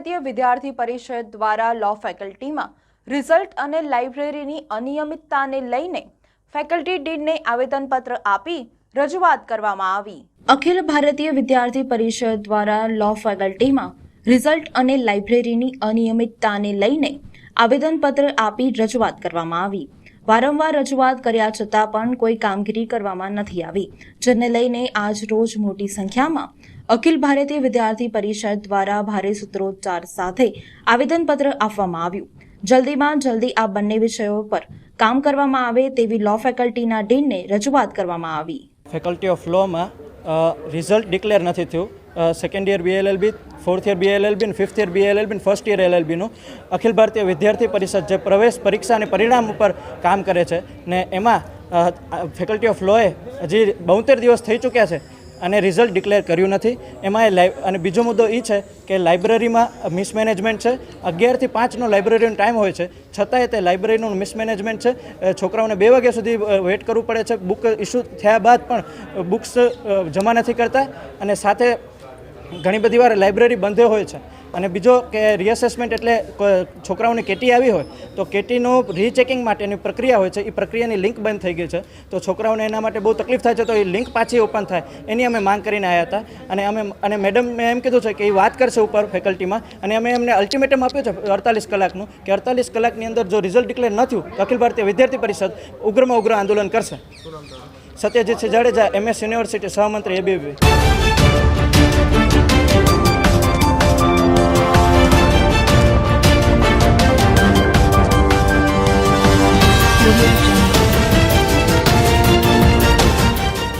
વિદ્યાર્થી પરિષદ દ્વારા લો ફેકલ્ટીમાં રિઝલ્ટ અને લાઇબ્રેરીની અનિયમિતતાને લઈને ફેકલ્ટી ડીનને આવેદનપત્ર આપી રજૂઆત કરવામાં આવી. અખિલ ભારતીય વિદ્યાર્થી પરિષદ દ્વારા લો ફેકલ્ટીમાં રિઝલ્ટ અને લાઇબ્રેરીની અનિયમિતતાને લઈને આવેદનપત્ર આપી રજૂઆત કરવામાં આવી. વારંવાર રજૂઆત કર્યા છતાં પણ કોઈ કામગીરી કરવામાં નથી આવી, જેને લઈને આજ રોજ મોટી સંખ્યામાં અખિલ ભારતીય વિદ્યાર્થી પરિષદ દ્વારા ભારે સૂત્રોચ્ચાર સાથે આવેદનપત્ર આપવામાં આવ્યું. જલ્દીમાં જલ્દી આ બંને વિષયો પર કામ કરવામાં આવે તેવી લો ફેકલ્ટીના ડીનને રજૂઆત કરવામાં આવી. ફેકલ્ટી ઓફ લોમાં રિઝલ્ટ ડિક્લેર નથી થયું. Second year BLLB fourth year BLLB અને ફિફ્થ યર બીએલએલબી અને ફર્સ્ટ યર એલએલબીનું અખિલ ભારતીય વિદ્યાર્થી પરિષદ જે પ્રવેશ પરીક્ષા અને પરિણામ ઉપર કામ કરે છે ને એમાં ફેકલ્ટી ઓફ લોએ હજી બોતેર દિવસ થઈ ચૂક્યા છે અને રિઝલ્ટ ડિક્લેર કર્યું નથી. એમાં એ લાઈ અને બીજો મુદ્દો એ છે કે લાઇબ્રેરીમાં મિસમેનેજમેન્ટ છે. અગિયારથી પાંચનો લાઇબ્રેરીનો ટાઈમ હોય છે. છતાંય તે લાઇબ્રેરીનું મિસમેનેજમેન્ટ છે. છોકરાઓને બે વાગ્યા સુધી વેઇટ કરવું પડે છે. બુક ઇસ્યુ થયા બાદ પણ બુક્સ જમા નથી કરતા. અને સાથે ઘણી બધી વાર લાઇબ્રેરી બંધ હોય છે. અને બીજો કે રીઅસેસમેન્ટ એટલે છોકરાઓની કેટી આવી હોય, તો કેટીનું રીચેકિંગ માટેની પ્રક્રિયા હોય છે. એ પ્રક્રિયાની લિંક બંધ થઈ ગઈ છે. તો છોકરાઓને એના માટે બહુ તકલીફ થાય છે, તો એ લિંક પાછી ઓપન થાય. એની અમે માંગ કરીને આવ્યા હતા. અને અમે, અને મેડમ મેં એમ કીધું છે કે એ વાત કરશે ઉપર ફેકલ્ટીમાં અને અમે એમને અલ્ટિમેટમ આપ્યું છે અડતાલીસ કલાકનું, કે અડતાલીસ કલાકની અંદર જો રિઝલ્ટ ડિક્લેર ન થયું, તો અખિલ ભારતીય વિદ્યાર્થી પરિષદ ઉગ્રમાં ઉગ્ર આંદોલન કરશે. સત્યજીતસિંહ જાડેજા એમએસ યુનિવર્સિટી સહમંત્રી Global News.